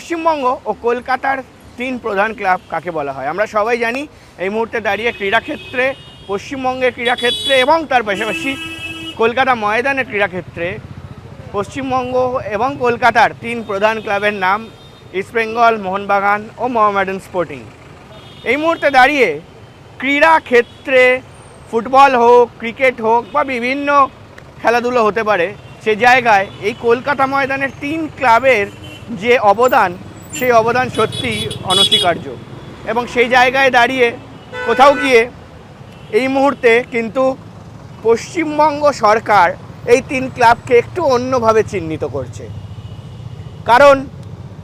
পশ্চিমবঙ্গ ও কলকাতার তিন প্রধান ক্লাব কাকে বলা হয়? আমরা সবাই জানি এই মুহূর্তে দাঁড়িয়ে ক্রীড়াক্ষেত্রে, পশ্চিমবঙ্গের ক্রীড়াক্ষেত্রে এবং তার পাশাপাশি কলকাতা ময়দানের ক্রীড়াক্ষেত্রে পশ্চিমবঙ্গ এবং কলকাতার তিন প্রধান ক্লাবের নাম ইস্টবেঙ্গল মোহনবাগান ও মোহামেডান স্পোর্টিং। এই মুহূর্তে দাঁড়িয়ে ক্রীড়া ক্ষেত্রে ফুটবল হোক, ক্রিকেট হোক বা বিভিন্ন খেলাধুলো হতে পারে, সে জায়গায় এই কলকাতা ময়দানের তিন ক্লাবের যে অবদান, সেই অবদান সত্যি অনস্বীকার্য। এবং সেই জায়গায় দাঁড়িয়ে কোথাও গিয়ে এই মুহূর্তে কিন্তু পশ্চিমবঙ্গ সরকার এই তিন ক্লাবকে একটু অন্যভাবে চিহ্নিত করছে। কারণ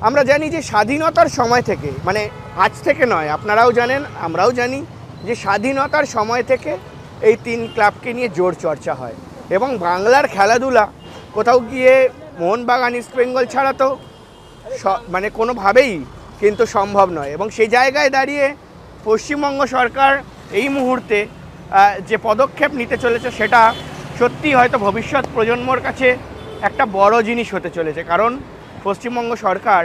আমরা জানি যে স্বাধীনতার সময় থেকে মানে আজ থেকে নয়, আপনারাও জানেন, আমরাও জানি যে স্বাধীনতার সময় থেকে এই তিন ক্লাবকে নিয়ে জোর চর্চা হয়। এবং বাংলার খেলাধুলা, কোথাও গিয়ে মোহনবাগান ইস্টবেঙ্গল ছাড়া তো মানে কোনোভাবেই কিন্তু সম্ভব নয়। এবং সেই জায়গায় দাঁড়িয়ে পশ্চিমবঙ্গ সরকার এই মুহূর্তে যে পদক্ষেপ নিতে চলেছে সেটা সত্যি হয়তো ভবিষ্যৎ প্রজন্মর কাছে একটা বড় জিনিস হতে চলেছে। কারণ পশ্চিমবঙ্গ সরকার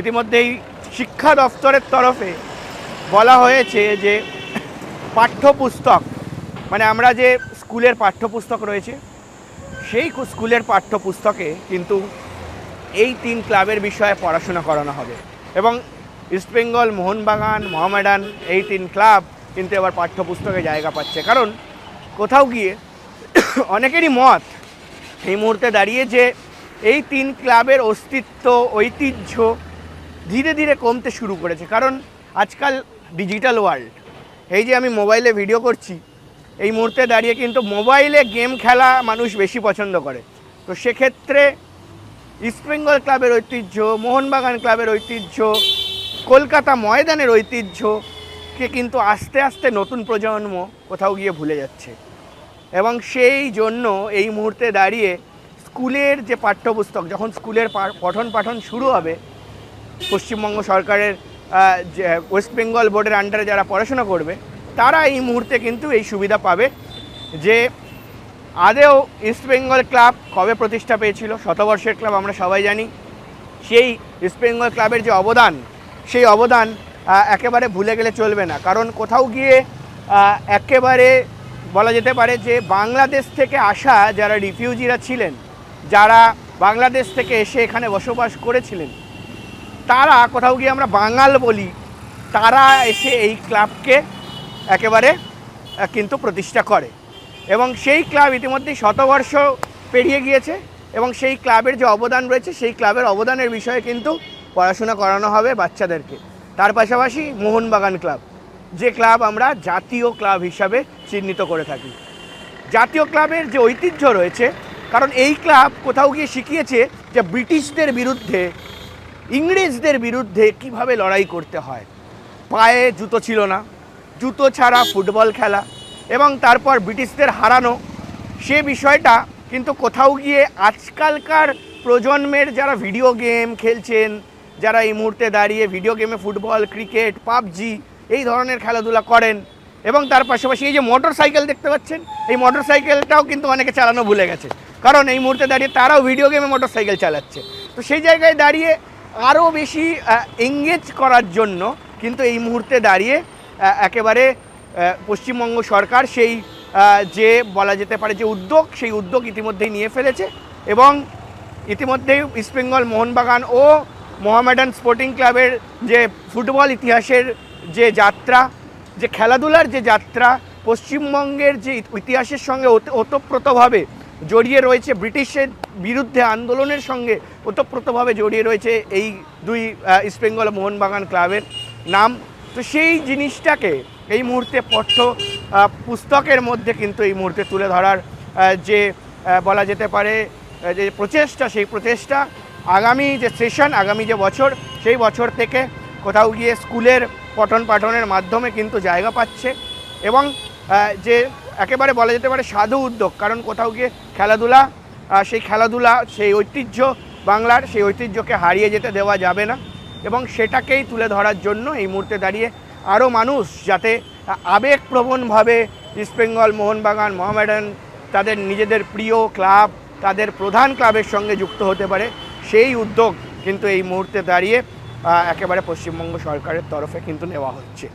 ইতিমধ্যেই শিক্ষা দপ্তরের তরফে বলা হয়েছে যে পাঠ্যপুস্তক মানে আমরা যে স্কুলের পাঠ্যপুস্তক রয়েছে, সেই স্কুলের পাঠ্যপুস্তকে কিন্তু এই তিন ক্লাবের বিষয়ে পড়াশোনা করানো হবে। এবং ইস্টবেঙ্গল মোহনবাগান, মোহামেডান এই তিন ক্লাব কিন্তু এবার পাঠ্যপুস্তকে জায়গা পাচ্ছে। কারণ কোথাও গিয়ে অনেকেরই মত এই মুহূর্তে দাঁড়িয়ে যে এই তিন ক্লাবের অস্তিত্ব, ঐতিহ্য ধীরে ধীরে কমতে শুরু করেছে। কারণ আজকাল ডিজিটাল ওয়ার্ল্ড, এই যে আমি মোবাইলে ভিডিও করছি, এই মুহূর্তে দাঁড়িয়ে কিন্তু মোবাইলে গেম খেলা মানুষ বেশি পছন্দ করে। তো সেক্ষেত্রে ইস্টবেঙ্গল ক্লাবের ঐতিহ্য, মোহনবাগান ক্লাবের ঐতিহ্য, কলকাতা ময়দানের ঐতিহ্যকে কিন্তু আস্তে আস্তে নতুন প্রজন্ম কোথাও গিয়ে ভুলে যাচ্ছে। এবং সেই জন্য এই মুহূর্তে দাঁড়িয়ে স্কুলের যে পাঠ্যপুস্তক, যখন স্কুলের পঠন পাঠন শুরু হবে, পশ্চিমবঙ্গ সরকারের যে, ওয়েস্ট বেঙ্গল বোর্ডের আন্ডারে যারা পড়াশোনা করবে, তারা এই মুহূর্তে কিন্তু এই সুবিধা পাবে যে আদেও ইস্ট বেঙ্গল ক্লাব কবে প্রতিষ্ঠা পেয়েছিল শতবর্ষের ক্লাব আমরা সবাই জানি। সেই ইস্ট বেঙ্গল ক্লাবের যে অবদান, সেই অবদান একেবারে ভুলে গেলে চলবে না। কারণ কোথাও গিয়ে একেবারে বলা যেতে পারে যে বাংলাদেশ থেকে আসা যারা রিফিউজিরা ছিলেন, যারা বাংলাদেশ থেকে এসে এখানে বসবাস করেছিলেন, তারা কোথাও গিয়ে আমরা বাঙাল বলি, তারা এসে এই ক্লাবকে একেবারে কিন্তু প্রতিষ্ঠা করে। এবং সেই ক্লাব ইতিমধ্যেই শতবর্ষ পেরিয়ে গিয়েছে এবং সেই ক্লাবের যে অবদান রয়েছে, সেই ক্লাবের অবদানের বিষয়ে কিন্তু পড়াশোনা করানো হবে বাচ্চাদেরকে। তার পাশাপাশি মোহনবাগান ক্লাব, যে ক্লাব আমরা জাতীয় ক্লাব হিসাবে চিহ্নিত করে থাকি। জাতীয় ক্লাবের যে ঐতিহ্য রয়েছে, কারণ এই ক্লাব কোথাও গিয়ে শিখিয়েছে যে ব্রিটিশদের বিরুদ্ধে, ইংরেজদের বিরুদ্ধে কীভাবে লড়াই করতে হয়। পায়ে জুতো ছিল না, জুতো ছাড়া ফুটবল খেলা এবং তারপর ব্রিটিশদের হারানো। সে বিষয়টা কিন্তু কোথাও গিয়ে আজকালকার প্রজন্মের যারা ভিডিও গেম খেলছেন, যারা এই মুহূর্তে দাঁড়িয়ে ভিডিও গেমে ফুটবল ক্রিকেট পাবজি এই ধরনের খেলাধুলা করেন এবং তার পাশাপাশি এই যে মোটর সাইকেল দেখতে পাচ্ছেন, এই মোটর সাইকেলটাও কিন্তু অনেকে চালানো ভুলে গেছে। কারণ এই মুহূর্তে দাঁড়িয়ে তারাও ভিডিও গেমে মোটর সাইকেল চালাচ্ছে। তো সেই জায়গায় দাঁড়িয়ে আরও বেশি এঙ্গেজ করার জন্য কিন্তু এই মুহূর্তে দাঁড়িয়ে একেবারে পশ্চিমবঙ্গ সরকার সেই যে বলা যেতে পারে যে উদ্যোগ, সেই উদ্যোগ ইতিমধ্যেই নিয়ে ফেলেছে এবং ইতিমধ্যেই ইস্টবেঙ্গল মোহনবাগান ও মোহামেডান স্পোর্টিং ক্লাবের যে ফুটবল ইতিহাসের যে যাত্রা, যে খেলাধুলার যে যাত্রা, পশ্চিমবঙ্গের যে ইতিহাসের সঙ্গে ওত- ওতপ্রোতভাবে জড়িয়ে রয়েছে, ব্রিটিশের বিরুদ্ধে আন্দোলনের সঙ্গে ওতপ্রোতভাবে জড়িয়ে রয়েছে এই দুই ইস্টবেঙ্গল মোহনবাগান ক্লাবের নাম। তো সেই জিনিসটাকে এই মুহূর্তে পঠ্য পুস্তকের মধ্যে কিন্তু এই মুহূর্তে তুলে ধরার যে বলা যেতে পারে যে প্রচেষ্টা, সেই প্রচেষ্টা আগামী যে সেশন, আগামী যে বছর, সেই বছর থেকে কোথাও গিয়ে স্কুলের পঠন পাঠনের মাধ্যমে কিন্তু জায়গা পাচ্ছে এবং যে একেবারে বলা যেতে পারে সাধু উদ্যোগ, কারণ কোথাও গিয়ে খেলাধুলা সেই খেলাধুলা, সেই ঐতিহ্য বাংলার, সেই ঐতিহ্যকে হারিয়ে যেতে দেওয়া যাবে না। এবং সেটাকেই তুলে ধরার জন্য এই মুহূর্তে দাঁড়িয়ে আরও মানুষ যাতে আবেগপ্রবণভাবে ইস্টবেঙ্গল মোহনবাগান মোহামেডান তাদের নিজেদের প্রিয় ক্লাব, তাদের প্রধান ক্লাবের সঙ্গে যুক্ত হতে পারে, সেই উদ্যোগ কিন্তু এই মুহূর্তে দাঁড়িয়ে একেবারে পশ্চিমবঙ্গ সরকারের তরফে কিন্তু নেওয়া হচ্ছে।